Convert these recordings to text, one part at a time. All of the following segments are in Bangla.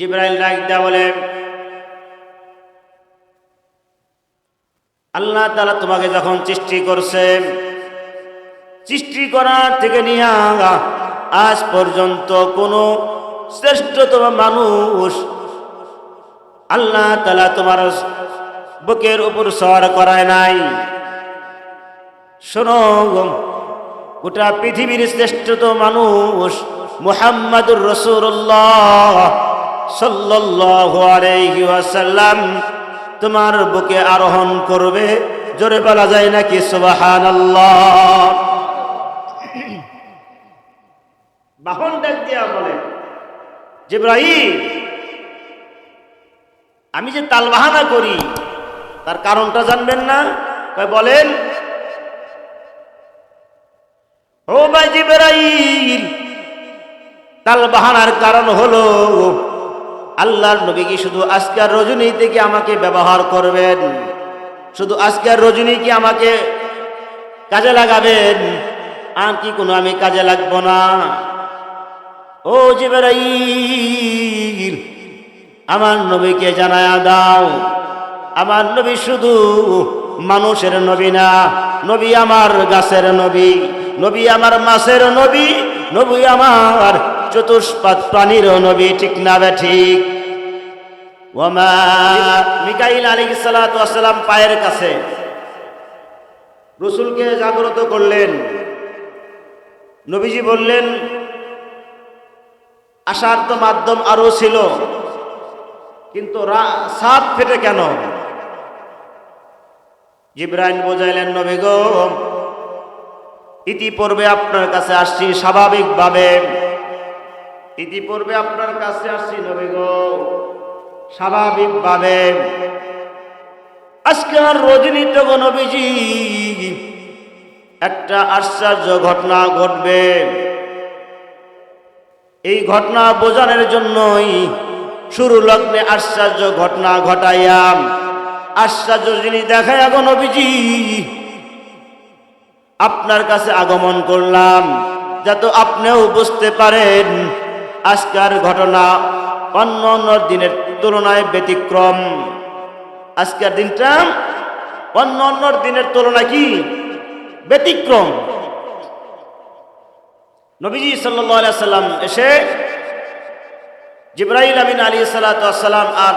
জিব্রাইল ডাক দেয়া বলে আল্লাহ তালা তোমাকে যখন সৃষ্টি করছে, সৃষ্টি করার থেকে নিয়ে আজ পর্যন্ত কোনো শ্রেষ্ঠতম মানুষ আল্লাহ তালা তোমার বুকের উপর সর করায় নাই। শোনো গোটা পৃথিবীর শ্রেষ্ঠতম মানুষ মুহাম্মাদুর রসুল্লাহ ওয়াসাল্লাম তোমার বুকে আরোহণ করবে। জোরে বলা যায় নাকি সুবহানাল্লাহ? বাহন ডাক দিয়া বলে আমি যে তালবাহানা করি, তার কারণটা জানবেন না? বলেন। ও ভাই তালবাহানার কারণ হলো আল্লাহর নবী কি শুধু আজকের রজনী থেকে আমাকে ব্যবহার করবেন। শুধু আজকের রজনী কি আমাকে কাজে লাগাবেন। আর কি কোনো আমি কাজে লাগবো না। ও জিবরাইল, আমার নবীকে জানায়া দাও। আমার নবী শুধু মানুষের নবী না, নবী আমার গাছের নবী নবী আমার মাছের নবী নবী আমার চতুষ্পাদ প্রাণীর নবী, ঠিক না বে ঠিক? ওমা মিকাইল আলী পায়ের কাছে রসুলকে জাগ্রত করলেন। নবীজি বললেন আসার তো মাধ্যম আরও ছিল, কিন্তু সাপ ফেটে কেন? জিব্রাইল বোঝাইলেন, নবী গো, ইতিপূর্বে আপনার কাছে আসছি স্বাভাবিকভাবে। ইতিপূর্বে আপনার কাছে আসছি নবী গো। স্বাভাবিকভাবে। আজকে আর রজনীতে গো নবীজি। একটা আশ্চর্য ঘটনা ঘটবে। এই ঘটনা বোঝানোর জন্যই শুরু লগ্নে আশ্চর্য ঘটনা ঘটাইয়াম। আশ্চর্য জিনিস দেখায় আগো নবীজি। আপনার কাছে আগমন করলাম, যাতে আপনিও বুঝতে পারেন আজকের ঘটনা অন্য অন্য দিনের তুলনায় ব্যতিক্রম। আজকের দিনটা অন্য অন্য দিনের তুলনায় কি? ব্যতিক্রম। নবীজি সাল্লাম এসে জিব্রাহিল আমিন আলী সালাতাম আর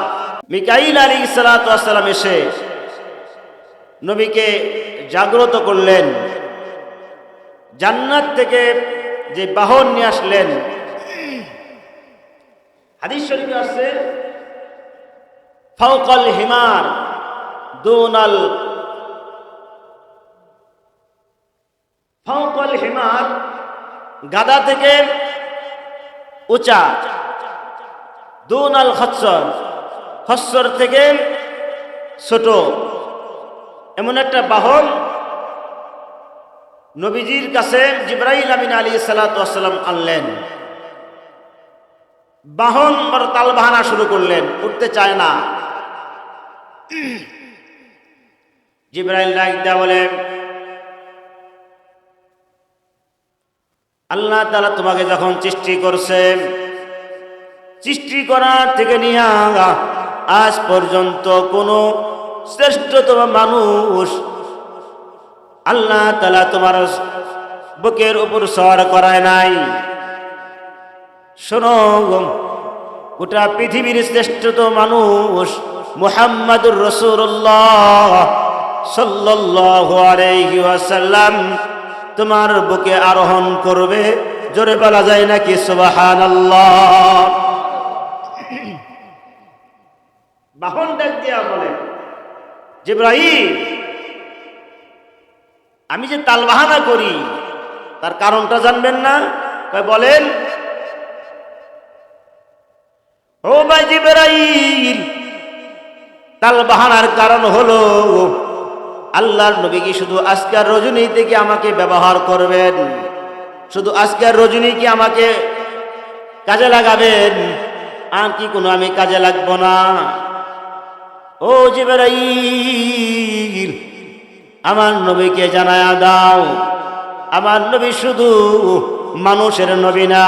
মিকাইল আলী সালাতাম এসে নবীকে জাগ্রত করলেন। জান্নাত থেকে যে বাহন নিয়ে আসলেন হাদিস শরীফে আসছে ফাউকাল হিমার দোনাল ফাউকাল হিমার গাদা থেকে উঁচা, দুনাল খচ্চর খচ্চর থেকে ছোট, এমন একটা বাহন নবীজির কাছে জিব্রাহিল আমিন আলী সালাতাম আনলেন। বাহন তাল বাহানা শুরু করলেন, উঠতে চায় না। জিব্রাহিল ডাক দেয়া বলেন, আল্লাহ তালা তোমাকে যখন সৃষ্টি করছে, সৃষ্টি করার থেকে নিয়ে আজ পর্যন্ত কোনো শ্রেষ্ঠতম মানুষ আল্লাহ তালা তোমার বুকের উপর সর করায় নাই। শোনো গোটা পৃথিবীর শ্রেষ্ঠতম মানুষ মুহাম্মাদুর রসুল্লাহ ওয়াসাল্লাম তোমার বুকে আরোহণ করবে, জোরে বলা যায় নাকি সুবাহান বাহন ডাক দিয়া বলে আমি যে তালবাহানা করি, তার কারণটা জানবেন না? বলেন ও ভাই জিব্রাহিম তালবাহানার কারণ হলো, আল্লাহর নবী কি শুধু আজকের রজনী থেকে আমাকে ব্যবহার করবেন? শুধু আজকের রজনী কি আমাকে কাজে লাগাবেন? আর কি কোনো আমি কাজে লাগবো না? ও জিবরাইল, আমার নবীকে জানায়া দাও। আমার নবী শুধু মানুষের নবী না,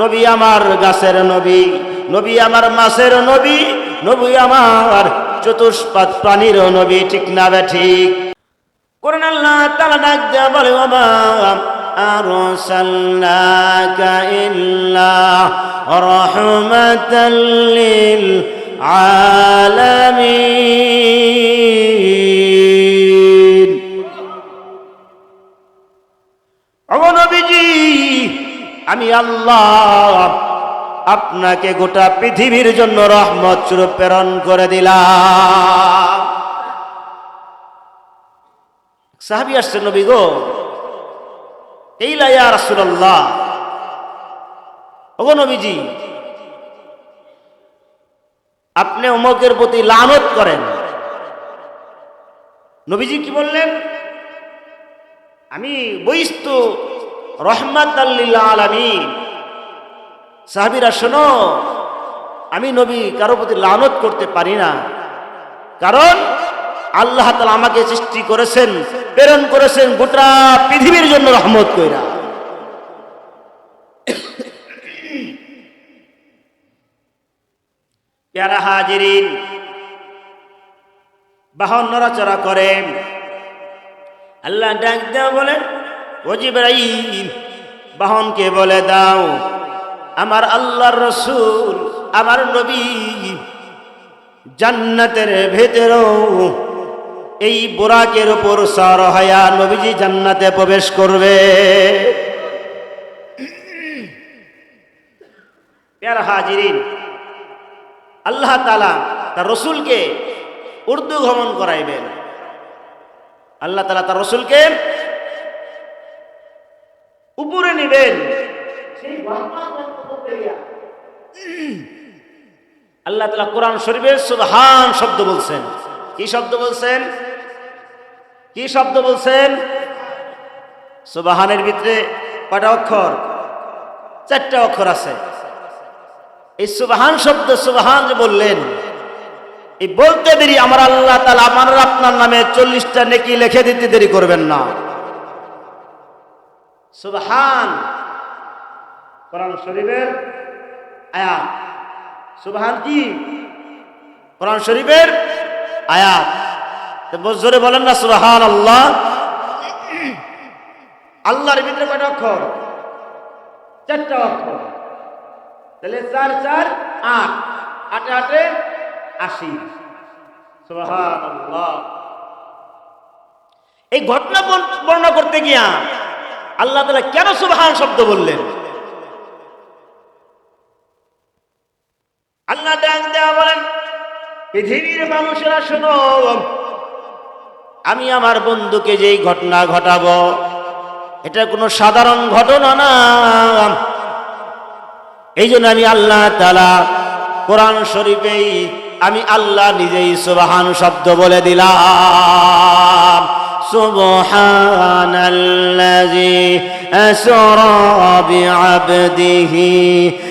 নবী আমার গাছের নবী। নবী আমার মাছের নবী নবী আমার চতুষ্পাদ প্রাণীর নবী ঠিক না বে ঠিক কোরআন আল্লাহ তাআলা ডাক দেয়া বলে বাবা أرسلناك إلا رحمة للعالمين অগনবীজি আমি আল্লাহ আপনাকে গোটা পৃথিবীর জন্য রহমত স্বরূপ প্রেরণ করে দিলাম। সাহাবি আসছে নবী গো, এই লাইয়া রাসুল্লাহ ওগো নবীজি, আপনি অমকের প্রতি লানত করেন। নবীজি কি বললেন? আমি বইস্ত রহমাত আল্লিল্লাহ আলামী সাহাবিরা, শোনো, আমি নবী কারও প্রতি লানত করতে পারি না। কারণ আল্লাহ তালা আমাকে সৃষ্টি করেছেন, প্রেরণ করেছেন গোটা পৃথিবীর জন্য রহমত কইরা। প্যারা হাজিরিন, বাহন নড়াচড়া করেন। আল্লাহ ডাক দেওয়া বলেন ও জিব্রাইল বাহনকে বলে দাও। আমার আল্লাহর রসুল, আমার নবী জান্নাতের ভেতরেও এই বোরাকের উপর সর হয়া নবীজি জান্নাতে প্রবেশ করবে। প্যার হাজিরিন, আল্লাহ তালা তার রসুলকে উর্দু ভ্রমণ করাইবেন। আল্লাহ তালা তার রসুলকে উপরে নেবেন। আল্লাহ তালা কোরআন শরীফের সুবহান শব্দ বলছেন। কি শব্দ বলছেন? কি শব্দ বলছেন? সুবাহানের ভিতরে কয়টা অক্ষর? চারটা অক্ষর আছে। এই সুবাহান শব্দ সুবাহান যে বললেন, এই বলতে দেরি আমার আল্লাহ তালা আমার আপনার নামে চল্লিশটা নেকি লিখে দিতে দেরি করবেন না। সুবহান কোরআন শরীফের আয়াত। সুবহান কি? কোরআন শরীফের আয়াত। তো জোরে বলেন না সুবহান আল্লাহ আল্লাহর ভিতরে কয়টা অক্ষর? চারটা অক্ষর। তাহলে চার চার, আট। আটে আটে, আশি। সুবহান আল্লাহ এই ঘটনা বর্ণ- বর্ণনা করতে গিয়া আল্লাহ তালা কেন সুবহান শব্দ বললেন? আল্লাহ ডাক দেওয়া বলেন পৃথিবীর মানুষেরা শোনো আমি আমার বন্ধুকে যেই ঘটনা ঘটাবো এটা কোনো সাধারণ ঘটনা না এই জন্য আমি আল্লাহ তালা কোরআন শরীফেই আমি আল্লাহ নিজেই সুবাহান শব্দ বলে দিলাম سبحان الذي أسرى بعبده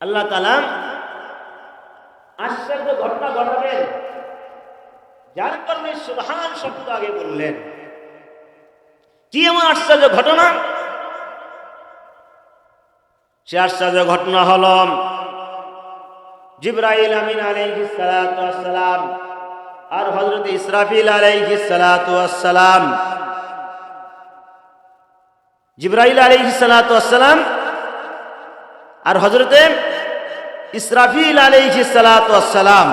আল্লাহ তালা আশ্চর্য ঘটনা ঘটাবেন যার কারণে সুলহান শব্দ আগে বললেন। কি এমন আশ্চর্য ঘটনা? সে আশ্চর্য ঘটনা হল, জিব্রাইল আমিন আলাইহিস সালাম আর হযরত ইসরাফিল আলাইহিস সালাম জিব্রাইল আলাইহিস সালাতু ওয়াসসালাম আর হজরতে ইসরাফিল আলাইহিস সালাতু ওয়াসসালাম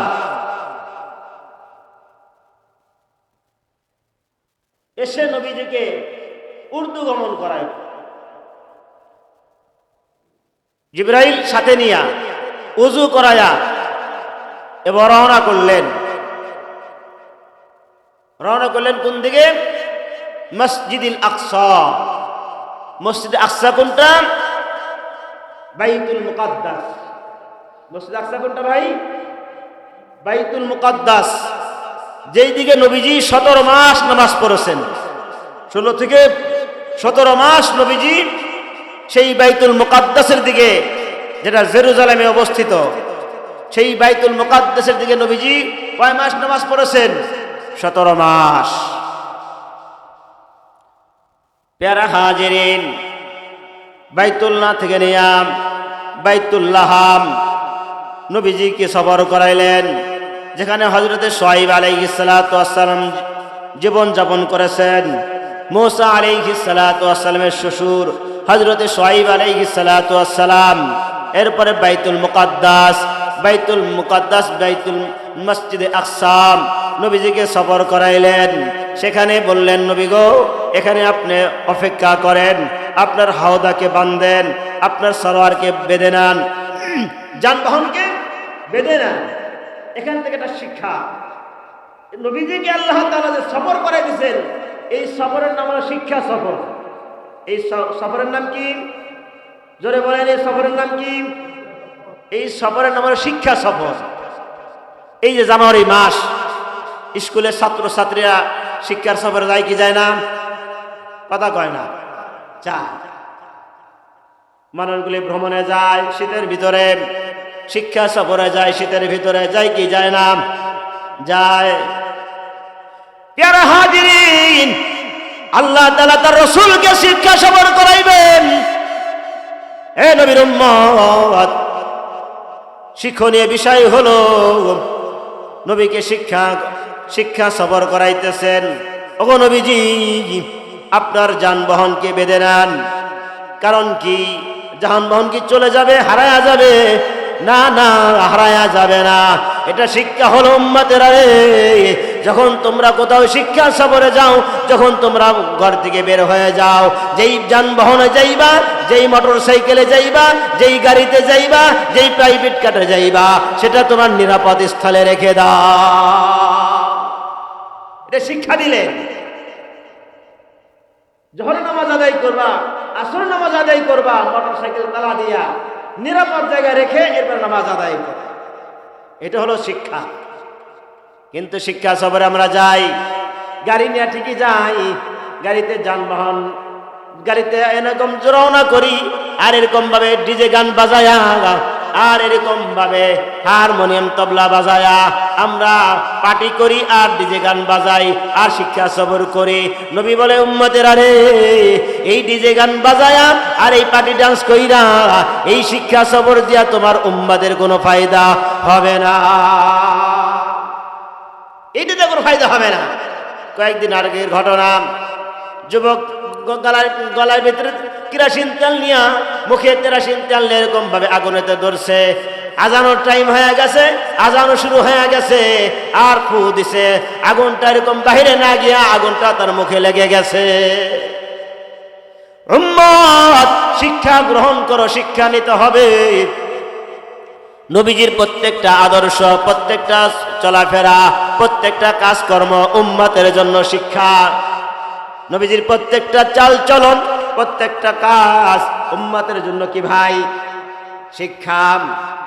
এসে নবীজিকে উর্দু গমন করায়। জিব্রাইল সাথে নিয়া উজু করায়া এবং রওনা করলেন। রওনা করলেন কোন দিকে? মসজিদুল আকসা। মসজিদ আকসা কোনটা? বাইতুল মুকাদ্দাস। মসজিদ আকসা কোনটা ভাই? বাইতুল মুকাদ্দাস। যেই দিকে নবীজি সতেরো মাস নামাজ পড়েছেন, ষোলো থেকে সতেরো মাস নবীজি সেই বাইতুল মুকাদ্দাসের দিকে, যেটা জেরুজালেমে অবস্থিত, সেই বাইতুল মুকাদ্দাসের দিকে নবীজি কয় মাস নামাজ পড়েছেন? সতেরো মাস। হাজেরিন, বাইতুল্লাহ থেকে নিয়াম বাইতুল্লাহাম নবীজিকে সবর করাইলেন, যেখানে হজরতে সোয়াইব আলাইহিসালাম জীবন যাপন করেছেন। মোসা আলাইহিসালামের শ্বশুর হজরতে সোয়াইব আলাইহিসালাম এরপরে বাইতুল মুকাদ্দাস বাইতুল মুকাদ্দাস, বাইতুল মসজিদে আকসাম নবীজিকে সফর করাইলেন। সেখানে বললেন, নবী গো, এখানে আপনি অপেক্ষা করেন। আপনার হাওদাকে বান্ধেন আপনার সরোয়ারকে বেঁধে নেন। যানবাহনকে বেঁধে নেন। এখান থেকে একটা শিক্ষা। নবীজিকে আল্লাহ তাআলা যে সফর করে দিয়েছেন, এই সফরের নাম হলো শিক্ষা সফর। এই সফরের নাম কি? জোরে বলেন, এই সফরের নাম কি? এই সফরের নাম শিক্ষা সফর। এই যে জানুয়ারি মাস, স্কুলের ছাত্রছাত্রীরা শিক্ষার সফরে যায় কি যায় না? কথা কয় না, যায়। মানুষগুলি ভ্রমণে যায়, শীতের ভিতরে শিক্ষা সফরে যায়, শীতের ভিতরে যায় কি যায় না? যায়। আল্লাহ তাআলা তার রসুলকে শিক্ষা সফর করাইবেন। এ নবীর উম্মত শিক্ষণীয় বিষয় হলো, নবীকে শিক্ষা শিক্ষা সবর করাইতেছেন। ওগো নবীজি, আপনার যানবাহনকে বেঁধে নেন। কারণ কি? যানবাহন কি চলে যাবে, হারায়া যাবে? না না, হারায়া যাবে না। এটা শিক্ষা হলো উম্মাতের আরে যখন তোমরা কোথাও শিক্ষা সফরে যাও, যখন তোমরা ঘর থেকে বের হয়ে যাও, যেই যানবাহনে যাইবা, যেই মোটর সাইকেলে যাইবা, যেই গাড়িতে যাইবা, যেই প্রাইভেট কারে যাইবা, সেটা তোমার নিরাপদ স্থলে রেখে দাও। এটা শিক্ষা দিলেন জহর নামাজ আদায় করবা, আসর নামাজ আদায় করবা মোটর সাইকেল তালা দিয়া, নিরাপদ জায়গায় রেখে এরপর নামাজ আদায় করবা। এটা হলো শিক্ষা। কিন্তু শিক্ষা সফরে আমরা যাই। গাড়ি নিয়ে ঠিকই যাই। গাড়িতে যানবাহন, গাড়িতে এরকম রওনা করি, আর এরকম ভাবে ডিজে গান বাজায়া, আর এরকম ভাবে হারমোনিয়াম তবলা বাজায়া। আমরা পার্টি করি আর ডিজে গান বাজাই, আর শিক্ষা সফর করি। নবী বলে, উম্মতের আরে এই ডিজে গান বাজায়া, আর এই পার্টি ডান্স কইরা, এই শিক্ষা সফর দিয়া তোমার উম্মাদের কোনো ফায়দা হবে না। এইটাতে কোনো ফায়দা হবে না। কয়েকদিন আগের ঘটনা, যুবক গলার গলার ভিতরে কেরাসিন তেল নিয়া মুখে কেরাসিন তেল নিয়ে এরকম ভাবে আগুনেতে ধরছে। আজানোর টাইম হয়ে গেছে, আজানো শুরু হয়ে গেছে, আর ফু দিছে। আগুনটা এরকম বাহিরে না গিয়া আগুনটা তার মুখে লেগে গেছে। শিক্ষা গ্রহণ করো, শিক্ষা নিতে হবে। নবীজির প্রত্যেকটা আদর্শ, প্রত্যেকটা চলাফেরা, প্রত্যেকটা কাজকর্ম উম্মাতের জন্য শিক্ষা। নবীজির প্রত্যেকটা চাল চলন প্রত্যেকটা কাজ উম্মাতের জন্য কি ভাই? শিক্ষা।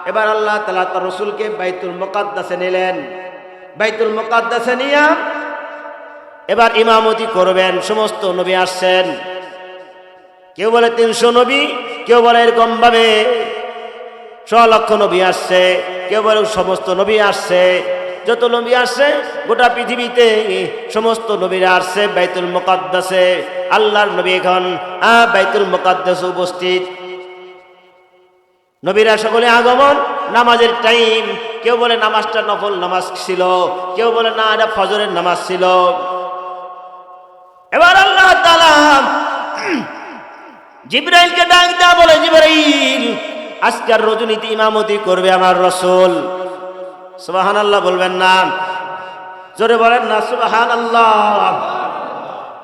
এবার আল্লাহ তালা তার রসুলকে বাইতুল মোকাদ্দাসে নিলেন। বাইতুল মোকাদ্দাসে নিয়ে এবার ইমামতি করবেন, সমস্ত নবী আসছেন। কেউ বলে তিনশো নবী, কেউ বলে এরকম ভাবে। ছ লক্ষ নবী আসছে, কেউ বলে সমস্ত নবী আসছে। যত নবী আসছে, গোটা পৃথিবীতে সমস্ত নবীরা আসছে বাইতুল মোকাদ্দাসে। আল্লাহর নবী এখন বাইতুল মোকাদ্দাসে উপস্থিত। নবীরা সকলে আগমন, নামাজের টাইম। কেউ বলে নামাজটা নফল নামাজ ছিল, কেউ বলে না, এটা ফজরের নামাজ ছিল। এবার আল্লাহ তাআলা জিব্রাইলকে ডাক দেয়া বলে, জিব্রাইল আজকের রজনীতি ইমামতি করবে আমার রসুল। সুবাহান আল্লাহ বলবেন না। জোরে বলেন না সুবাহান আল্লাহ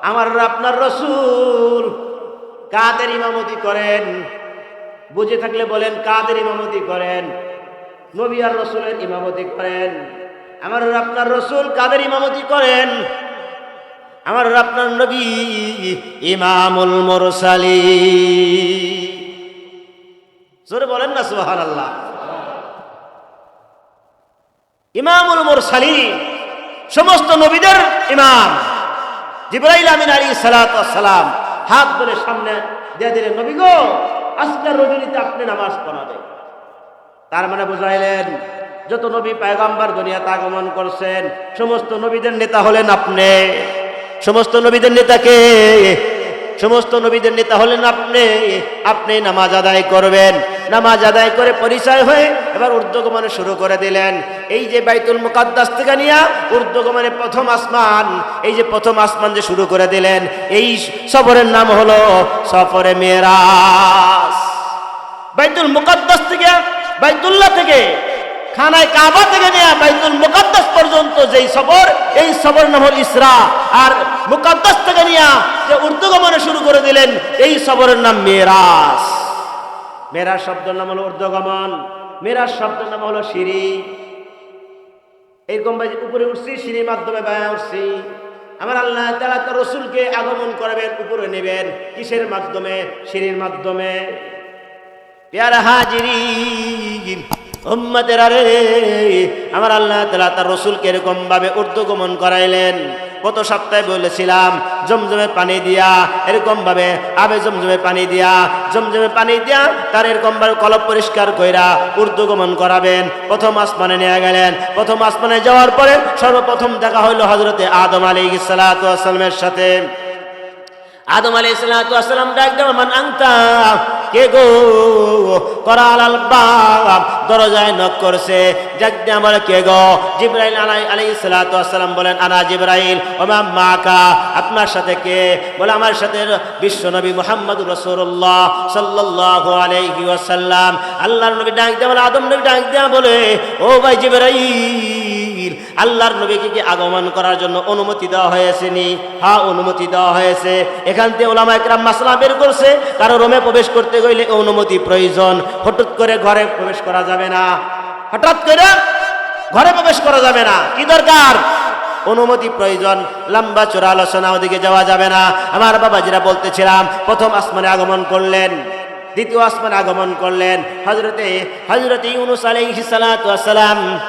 আমার আপনার রসুল কাদের ইমামতি করেন? বুঝে থাকলে বলেন, কাদের ইমামতি করেন? নবী আর রসুলের ইমামতি করেন। আমার আপনার রসুল কাদের ইমামতি করেন? আমার আপনার নবী ইমামুল মুরসালি জোরে বলেন না সুহান আল্লাহ ইমামুল মুরসালিন, সমস্ত নবীদের ইমাম। জিব্রাইল আমিন আলী সালাম, হাত ধরে সামনে দিয়ে দিলেন, নবী গো, আজকের রজনীতে আপনি নামাজ পড়াবে। তার মানে বুঝাইলেন, যত নবী পায়গাম্বার দুনিয়াতে আগমন করছেন, সমস্ত নবীদের নেতা হলেন আপনি। সমস্ত নবীদের নেতাকে সমস্ত নবীদের নেতা হলেন আপনি। আপনি নামাজ আদায় করবেন। নামাজ আদায় করে পরিচয় হয়ে এবার ঊর্ধ্বগমনে শুরু করে দিলেন। এই যে বাইতুল মুকাদ্দাস থেকে নিয়া ঊর্ধ্বগমনে প্রথম আসমান, এই যে প্রথম আসমান যে শুরু করে দিলেন, এই সফরের নাম হলো সফরে মেরাজ বাইতুল মুকাদ্দাস থেকে, বাইতুল্লাহ থেকে খানায় কাবা থেকে নিয়ে বাইতুল মুকাদ্দাস পর্যন্ত যেই সফর, এই সফর নাম হল ইসরা। আর মুকাদ্দাস থেকে নিয়ে যে ঊর্ধ্বগমনে শুরু করে দিলেন, এই সফরের নাম মেরাজ। মেরাজ শব্দের নাম হলো ঊর্ধ্বগমন মেরাজ শব্দের নাম হলো সিঁড়ি। এরকম ভাই উপরে উঠছি, সিঁড়ির মাধ্যমে বায়া উঠছি। আমার আল্লাহ তারা তার রসুলকে আগমন করাবেন, উপরে নেবেন। কিসের মাধ্যমে? সিঁড়ির মাধ্যমে। পেয়ারা হাজিরি উম্মতের আরে, আমার আল্লাহ তালা তার রসুলকে এরকম ভাবে ঊর্ধ্বগমন করাইলেন। গত সপ্তাহে বলেছিলাম, জমজমে পানি দিয়া, এরকম ভাবে আবে জমজমে পানি দিয়া, জমজমে পানি দিয়া তার এরকম ভাবে কলপ পরিষ্কার কইরা ঊর্ধ্বগমন করাবেন। প্রথম আসমানে নিয়ে গেলেন। প্রথম আসমানে যাওয়ার পরে সর্বপ্রথম দেখা হইল হজরতে আদম আলী সালামের সাথে। আদম আলাই সালাম ডাক দেওয়া, মান আংতা কে গো? করাল আল বাব। দরজায় নক করছে। দিয়ে আমার কে গো? জিব্রাইল আলাই আলী সালাতাম বলেন, আনা জিব্রাইল, ওমা মাকা? আপনার সাথে কে? বলে, আমার সাথে বিশ্বনবী মোহাম্মদ রসুল্লাহ সাল্লাহ আলাইহি ওয়াসাল্লাম। আল্লাহ নবী ডাক দেওয়া বলে, আদম নবী ডাক দেওয়া বলে, ও ভাই জিব্রাইল আল্লাহর নবীকে কি আগমন করার জন্য অনুমতি দেওয়া হয়েছে নি? হ্যাঁ অনুমতি দেওয়া হয়েছে। এখান থেকে ওলামা একরাম মাসলা বের করছে। কারও রোমে প্রবেশ করতে গেলে অনুমতি প্রয়োজন। হঠাৎ করে ঘরে প্রবেশ করা যাবে না। হঠাৎ করে ঘরে প্রবেশ করা যাবে না। কি দরকার? অনুমতি প্রয়োজন। লম্বা চোরা আলোচনা ওদিকে যাওয়া যাবে না। আমার বাবাজিরা বলতেছিলাম, প্রথম আসমানে আগমন করলেন, দ্বিতীয় আসমানে আগমন করলেন। হজরতে হজরতে ইউনুস আলাইহিস সালাম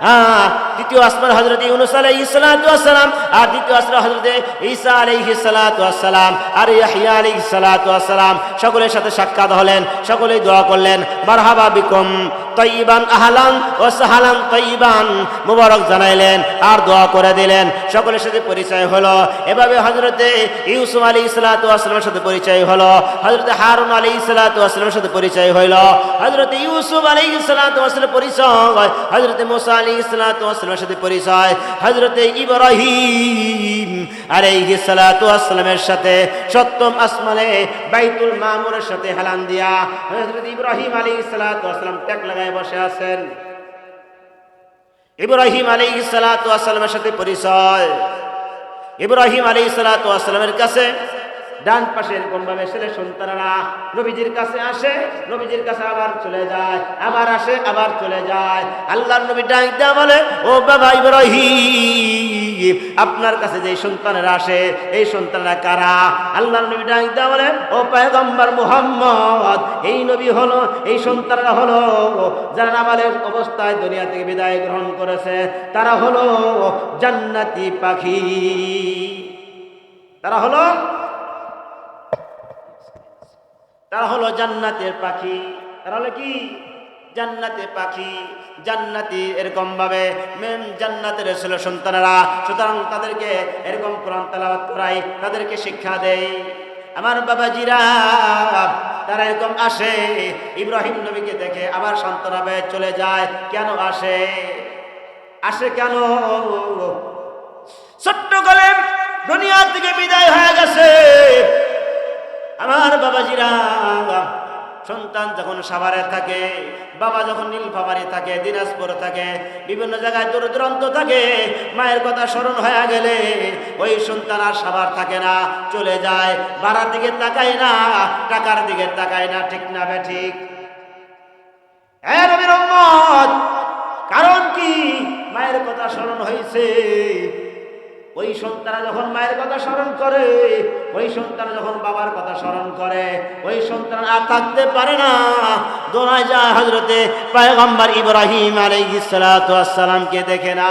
হ্যাঁ দ্বিতীয় আসমান হজরত ইউনুস আলাইহি ওয়াসসালাম আর দ্বিতীয় আসমান হজরত ঈসা আলাইহি ওয়াসসালাম আর ইয়াহইয়া আলাইহি ওয়াসসালাম। সকলের সাথে সাক্ষাৎ হলেন, সকলেই দোয়া করলেন, মারহাবা বিকুম, তৈবান আহলান ও সাহালান তৈবান। মুবারক জানাইলেন, আর দোয়া করে দিলেন, সকলের সাথে পরিচয় হলো। এভাবে হজরতে ইউসুফ আলী ইসলাতু আসলামের সাথে পরিচয় হলো হজরতে হারুন আলী ইসলাতু আসলামের সাথে পরিচয় হইল হজরতে ইউসুফ আলী ইসলাতু আসলামের পরিচয় হজরতে মোসা আলী ইসলাতু আসলামের সাথে পরিচয় হজরতে ইব্রাহিম আলাইহি সালাতু আসলামের সাথে, সপ্তম আসমানে বাইতুল মামুরের সাথে হেলান দিয়া হজরত ইব্রাহিম আলী সালাতু আসলাম ট্যাক লাগায় বসে আছেন। ইব্রাহিম আলী সালাতামের সাথে পরিচয়। ইব্রাহিম আলী সালাতামের কাছে ডান পাশে এরকম ভাবে ছেলে সন্তানরা নবীজির কাছে আসে, নবীজির কাছে আবার চলে যায়, আবার আসে, আবার চলে যায়। আল্লাহর নবী ডাক দেয়া বলে, ও বাবা ইব্রাহিম, আপনার কাছে যে সন্তানেরা আসে, এই সন্তানরা কারা? আল্লাহর নবী ডাক দেয়া বলে, ও পয়গম্বর মুহাম্মদ, এই নবী হলো, এই সন্তানরা হলো, যারা নামালের অবস্থায় দুনিয়া থেকে বিদায় গ্রহণ করেছে, তারা হলো জান্নাতি পাখি। তারা হলো তারা হলো জান্নাতের পাখি। তারা হলো কি? জান্নাতে পাখি। জান্নাতি এরকম ভাবে মেন জান্নাতের ছিল সন্তানেরা। সুতরাং তাদেরকে এরকম কোরআন তালাবাত করাই তাদেরকে শিক্ষা দেয় আমার বাবাজিরা, তারা এরকম আসে, ইব্রাহিম নবীকে দেখে আবার সন্তানা বেয়ে চলে যায়। কেন আসে? আসে কেন? ছোট্ট গলে দুনিয়া থেকে বিদায় হয়ে গেছে। আমার বাবাজিরা, সন্তান যখন সাভারে থাকে, বাবা যখন নীলফামারি থাকে, দিনাজপুর থাকে, বিভিন্ন জায়গায় দূর দূরান্ত থাকে, মায়ের কথা স্মরণ হয়ে গেলে ওই সন্তান আর সাভার থাকে না, চলে যায় বাড়ার দিকে তাকায় না, টাকার দিকে তাকায় না, ঠিক না বে ঠিক? কারণ কি? মায়ের কথা স্মরণ হয়েছে ওই সন্তান যখন মায়ের কথা স্মরণ করে, ওই সন্তান যখন বাবার কথা স্মরণ করে, ওই সন্তান আর থাকতে পারে না। দোনায় যায় হজরতে পায়গম্বর ইব্রাহিম আসসালামকে দেখে না।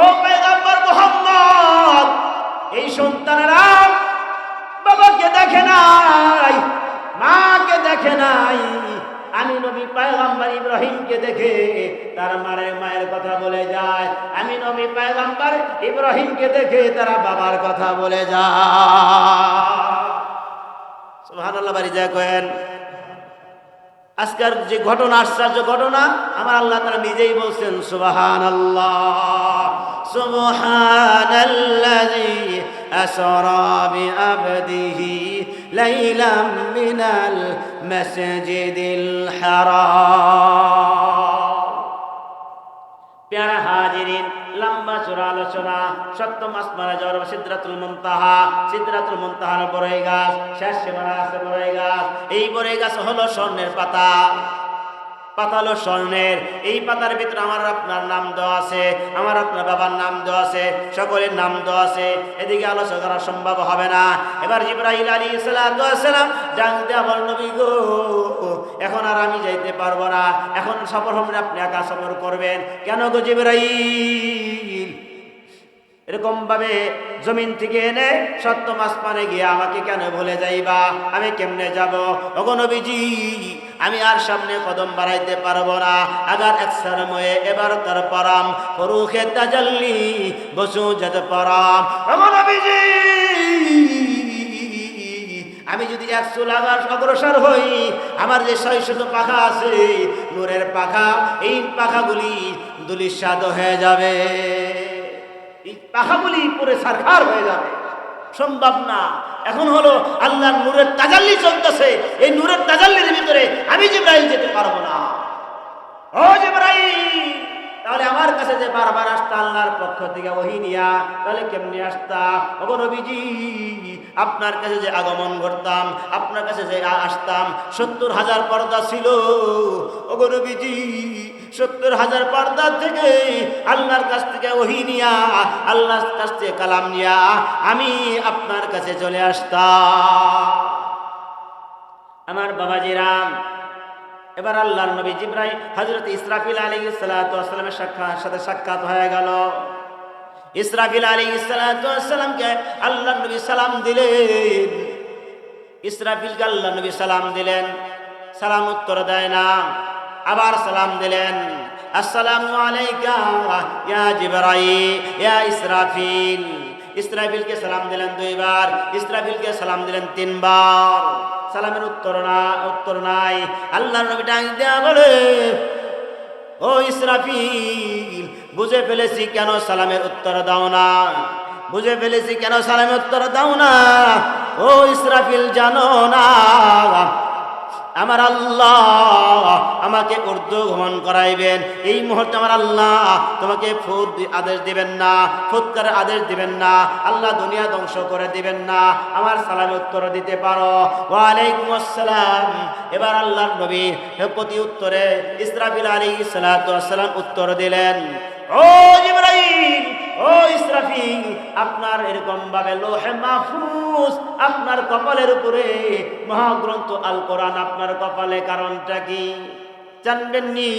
ও পেগম্বর মোহাম্মদ, এই সন্তানেরা বাবাকে দেখে নাই, মাকে দেখে নাই। আমি নবী পায়গম্বর ইব্রাহিমকে দেখে তার মায়ের মায়ের কথা বলে যায়। আমি নবী পায়গম্বর ইব্রাহিমকে দেখে তারা বাবার কথা বলে যায়। সুবহানাল্লাহ, বাড়ি যায় কয়েন। আজকের যে ঘটনা, আশ্চর্য ঘটনা, আমার আল্লাহ তারা নিজেই বলছেন সুবাহান আল্লাহ সুবহান أسرى بعبده ليلا من المسجد الحرام প্যারা হাজিরিন লম্বা চূড়া আলোচনা সপ্তম আসমানা জর সিদ্ধাতুল মুনতাহা সিদ্ধাতুল মুনতাহার বড়ই গাছ শেষ সীমানা আছে বড়ই গাছ এই বড়ই গাছ হলো স্বর্ণের পাতা পাতা হলো স্বর্ণের। এই পাতার ভিতরে আমার আপনার নাম দেওয়া আছে, আমার আপনার বাবার নাম দেওয়া আছে, সকলের নাম দেওয়া আছে। এদিকে আলোচনা করা সম্ভব হবে না। এবার জিব্রাহিল আলী সালাম ডাক আমার নবী গো, এখন আর আমি যাইতে পারব না। এখন সফর হবে আপনি একা সফর করবেন। কেন গো জিব্রাহিল এরকম ভাবে জমিন থেকে এনে সপ্তম আসমানে গিয়ে আমাকে কেন ভুলে যাইবা? আমি কেমনে যাব? অগনবীজি আমি আর সামনে কদম বাড়াইতে পারব না। আগার এক ময়ে এবার তার পরাম, ফরুখে তাজাল্লি, বসু যেতে পরাম। অগনবীজি আমি যদি একশো লাগার অগ্রসর হই, আমার যে শত পাখা আছে, নূরের পাখা, এই পাখাগুলি দুলিশাদ হয়ে যাবে। এই পাখাগুলি পরে সারখার হয়ে যাবে। সম্ভব না। এখন হলো আল্লাহর নূরের তাজাল্লি চলতেছে। এই নূরের তাজাল্লির ভিতরে আমি জিব্রাইল যেতে পারব না। ও জিব্রাইল, তাহলে আমার কাছে যে বারবার আসতা আল্লাহর পক্ষ থেকে ওহি নিয়া, তাহলে কেমনি আসতা? ওগো নবীজি, আপনার কাছে যে আগমন করতাম আপনার কাছে যে আসতাম, সত্তর হাজার পর্দা ছিল। ওগো নবীজি সত্তর হাজার পর্দা থেকে আল্লাহর কাছ থেকে ওহি নিয়া, আল্লাহর কাছ থেকে কালাম নিয়া আমি আপনার কাছে চলে আসতাম। আমার বাবাজিরাম এবার আল্লাহর নবী জিব্রাহিম হজরত ইসরাফিল আলী সালামের সাক্ষাৎ সাথে সাক্ষাৎ হয়ে গেল। ইসরাফিল আলী সালামকে আল্লাহ নবী সালাম দিলেন। ইসরাফিলকে আল্লাহ নবী সালাম দিলেন। সালাম উত্তর দেয় না। আবার সালাম দিলেন। আসসালামু আলাইকা, ইয়া ইসরাফিল। ইসরাফিলকে সালাম দিলেন দুইবার, ইসরাফিলকে সালাম দিলেন তিনবার। সালামের উত্তর না, উত্তর নাই। আল্লাহ নবী ডাক দেয়া বলে, ও ইসরাফিল, বুঝে ফেলেছি কেন সালামের উত্তর দাও না? বুঝে ফেলেছি কেন সালামের উত্তর দাও না? ও ইসরাফিল, জানো না আমার আল্লাহ আমাকে উর্দু গ্রহণ করাইবেন। এই মুহূর্তে আমার আল্লাহ তোমাকে ফুদ আদেশ দিবেন না ফুৎকার আদেশ দিবেন না, আল্লাহ দুনিয়া ধ্বংস করে দিবেন না, আমার সালামে উত্তর দিতে পারো। ওয়ালাইকুম আসসালাম। এবার আল্লাহর নবী প্রতি উত্তরে ইসরাফিল আলী সালাম উত্তর দিলেন, ও জিব্রাইল ও ইসরাফিল, আপনার এরকম ভাবে লোহে মাহফুজ, আপনার কপালের উপরে মহাগ্রন্থ আল কোরআন আপনার কপালে, কারণটা কি? জানবেননি?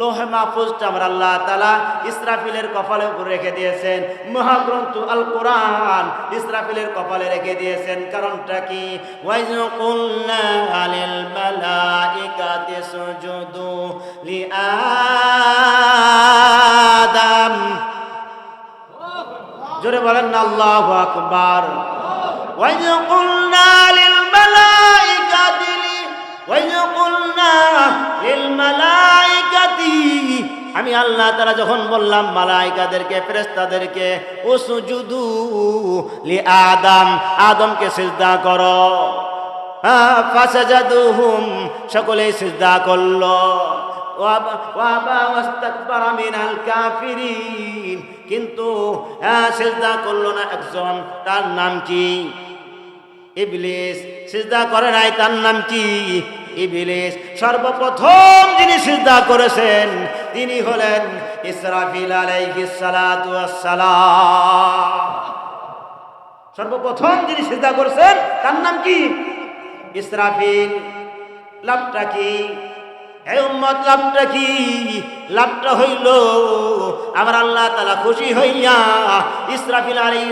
লোহে মাহফুজটা আমার আল্লাহ তালা ইসরাফিলের কপালে উপরে রেখে দিয়েছেন। মহাগ্রন্থ আল কোরআন ইসরাফিলের কপালে রেখে দিয়েছেন, কারণটা কি? ওয়াইজ কুল্লা আলিল মালাইকাতি সুজুদু লিআদম জোরে বলেন না আল্লাহু আকবার। কুলনা লিল মালাইকাতি ওয়াইজ কুলনা আমি আল্লাহ তারা যখন বললাম মালাইকাদেরকে ফেরেশতাদেরকে উসজুদু লি আদম আদমকে সিজদা করো। হ্যাঁ, ফাসাজাদুহুম সকলেই সিজদা করল। কিন্তু সিজদা করল না একজন, তার নাম কি? ইবলিস। সিজদা করে নাই, তার নাম কি? ইবিলিস। সর্বপ্রথম যিনি সিজদা করেছেন, তিনি হলেন ইসরাফিল আলাইহিস সালাতু সালাম সর্বপ্রথম যিনি সিজদা করেছেন, তার নাম কি? ইসরাফিল। লাভটা কি? উম্মত লাভটা কি? লাভটা হইল, আমার আল্লাহ তালা খুশি হইয়া ইসরাফিল আলী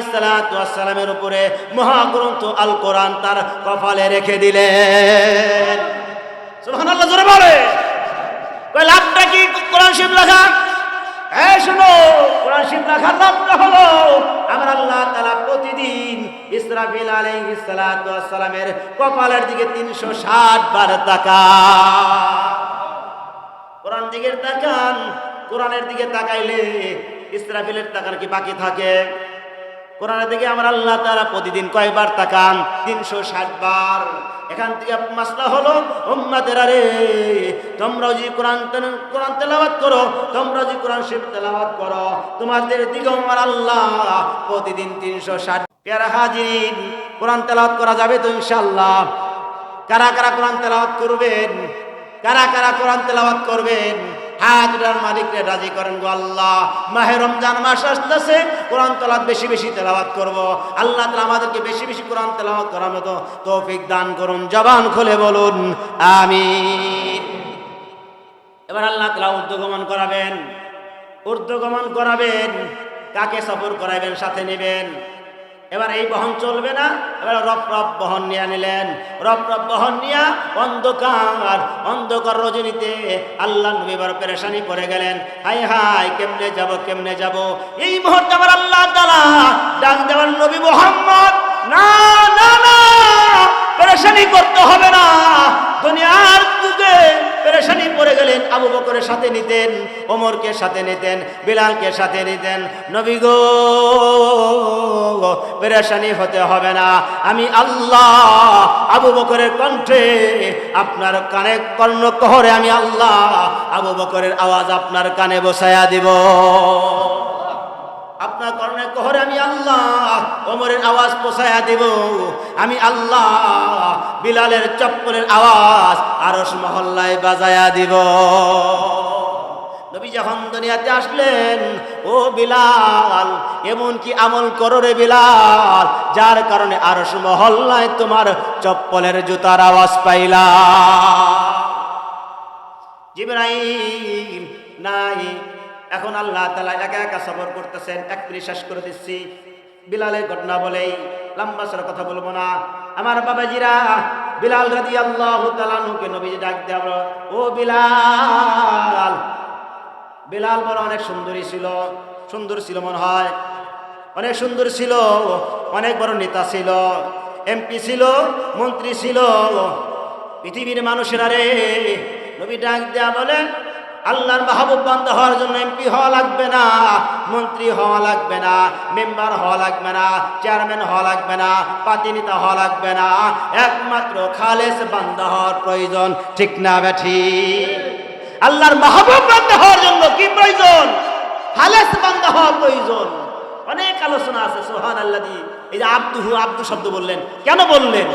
সালামের উপরে মহাগ্রন্থ আল কোরআন তার কপালে রেখে দিলেন। সুবহানাল্লাহ, জোরে বলে। লাভটা কি? কোরআন শিব লেখা? এই শোনো, কোরআন শিব লেখার লাভটা হলো, আমার আল্লাহ তালা প্রতিদিন ইসরাফিল ওয়াস সালামের কপালের দিকে 360 বার তাকা কোরআন দিকে তাকান, কোরআনের দিকে তাকাইলে ইসরাফিলের তাকান কি বাকি থাকে? কোরআনের দিকে আমার আল্লাহ তারা প্রতিদিন কয়বার তাকান? তিনশো ষাট বার। এখান থেকে মাসলা হলো উম্মাদের আরে তোমরা যদি কোরআন কোরআন তেলাওয়াত করো তোমরা যদি কোরআন শিব তেলাওয়াত করো, তোমাদের দিকে আমার আল্লাহ প্রতিদিন তিনশো ষাট পেয়ারা হাজির। কোরআন তেলাওয়াত করা যাবে তো ইনশাল্লাহ কারা কারা কোরআন তেলাওয়াত করবেন? কারা কারা কোরআন তেলাওয়াত করবেন? হাত উঠার মালিককে রাজি করেন গো আল্লাহ। মাহে রমজান মাস আসতেছে, কোরআন তেলাওয়াত বেশি বেশি তেলাওয়াত করব। আল্লাহ তালা আমাদেরকে বেশি বেশি কোরআন তেলাওয়াত করার মতো তৌফিক দান করুন। জবান খুলে বলুন আমি এবার আল্লাহ তালা উর্দুগমন করাবেন। উর্দুগমন করাবেন। কাকে সফর করাবেন সাথে নেবেন। এবার এই বহন চলবে না। এবার রপ রপ বহন নিয়ে নিলেন। রপ রপ বহন নিয়া অন্ধকার অন্ধকার রজনীতে আল্লাহ নবী এবার পেরেশানি পড়ে গেলেন। হাই হাই কেমনে যাব কেমনে যাব? এই মুহূর্তে আমার আল্লাহ তালা ডাক দেওয়ার নবী মোহাম্মদ, না না না, পেরেশানি করতে হবে না। দুনিয়ার যুগে পেরেশানি পড়ে গেলেন, আবু বকরের সাথে নিতেন, ওমরকে সাথে নিতেন, বিলালকে সাথে নিতেন। নবী গো, পেরেশানি হতে হবে না। আমি আল্লাহ আবু বকরের কণ্ঠে আপনার কানে কর্ণ কহরে আমি আল্লাহ আবু বকরের আওয়াজ আপনার কানে বসায়া দিব। আপনার কর্ণের আমি আল্লাহ ওমরের আওয়াজ পোষায়া দিব। আমি আল্লাহ বিলালের চপ্পলের আওয়াজ আরস মহল্লায় বাজায়া দিব। নবী যখন দুনিয়াতে আসলেন, ও বিলাল, এমন কি আমল করো রে বিলাল, যার কারণে আরস মহল্লায় তোমার চপ্পলের জুতার আওয়াজ পাইলা জিব্রাইল, নাই এখন আল্লাহ তালা একা একা সফর করতেছেন, এক শেষ করে দিচ্ছি। বিলালের ঘটনা বলেই লম্বা সর কথা বলব না। আমার বাবাজিরা, বিলাল রাজি আল্লাহ তালানুকে নবীজি ডাক দেওয়া ও বিলাল! বিলাল বড় অনেক সুন্দরী ছিল, সুন্দর ছিল মনে হয়। অনেক সুন্দর ছিল, অনেক বড় নেতা ছিল, এমপি ছিল, মন্ত্রী ছিল। পৃথিবীর মানুষেরা রে, নবী ডাক দেয়া বলে আল্লাহর মাহবুব বান্ধ হওয়ার জন্য এমপি হওয়া লাগবে না, মন্ত্রী হওয়া লাগবে না, মেম্বার হওয়া লাগবে না, চেয়ারম্যান হওয়া লাগবে না পাতিনিতা হওয়া লাগবে না। একমাত্র খালেস বান্ধা হওয়ার প্রয়োজন, ঠিক না ব্যাঠি আল্লাহর মাহবুব বান্ধা হওয়ার জন্য কি প্রয়োজন? খালেস বান্ধা হওয়া প্রয়োজন। অনেক আলোচনা আছে সোহান আল্লাদি এই যে আব্দুহু আব্দু শব্দ বললেন, কেন বললেন?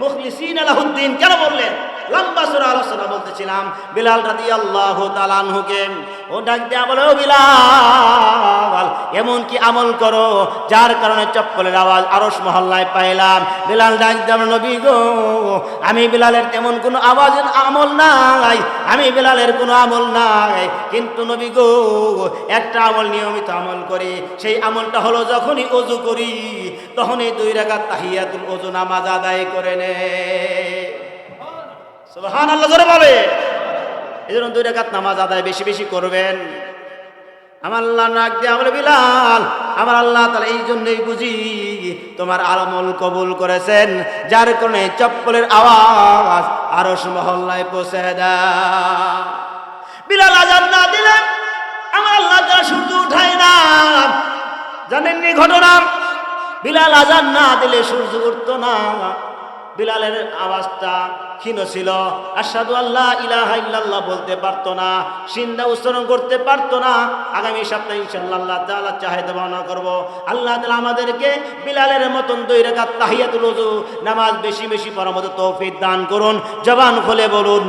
মুখলিসিন আলাহুদ্দিন কেন বললেন? লম্বা সুরা আলোচনা বলতেছিলাম। বিলাল রাদি আল্লাহ তালানহুকে ও ডাক দেয়া বলে, ও বিলাল, এমন কি আমল করো? যার কারণে চপ্পলের আওয়াজ আরস মহল্লায় পাইলাম। বিলাল ডাক দেওয়া নবী গো, আমি বিলালের তেমন কোনো আওয়াজ আমল নাই, আমি বিলালের কোনো আমল নাই। কিন্তু নবী গো, একটা আমল নিয়মিত আমল করি। সেই আমলটা হলো যখনই অজু করি, তখনই দুই রাকাত তাহিয়াতুল অজু নামাজ আদায় করে নে। সুবহান আল্লাহ জোরে বলে এই জন্য দুই রাকাত নামাজ আদায় বেশি বেশি করবেন। আমার আল্লাহ নাক দিয়ে আমার বিলাল, আমার আল্লাহ তাহলে এই জন্যই বুঝি, তোমার আমল কবুল করেছেন, যার কারণে চপ্পলের আওয়াজ আরও মহল্লায় পৌঁছে দেয়। বিলাল আজান না দিলে আমার আল্লাহ তারা সূর্য উঠায় না। জানেননি ঘটনা? বিলাল আজান না দিলে সূর্য উঠতো না। বিলালের আওয়াজটা ক্ষীণ ছিল। আসাদু আল্লাহ ইলাহা ইল্লাল্লাহ বলতে পারতো না, সিন্দা উচ্চারণ করতে পারতো না। আগামী সপ্তাহে ইনশাল্লাহ আল্লাহ তাআলা চাহিদা বর্ণনা করব। আল্লাহ তালা আমাদেরকে বিলালের মতন দুই রাকাত তাহিয়াতুল ওযু নামাজ বেশি বেশি পড়ার মতো তৌফিক দান করুন। জবান খুলে বলুন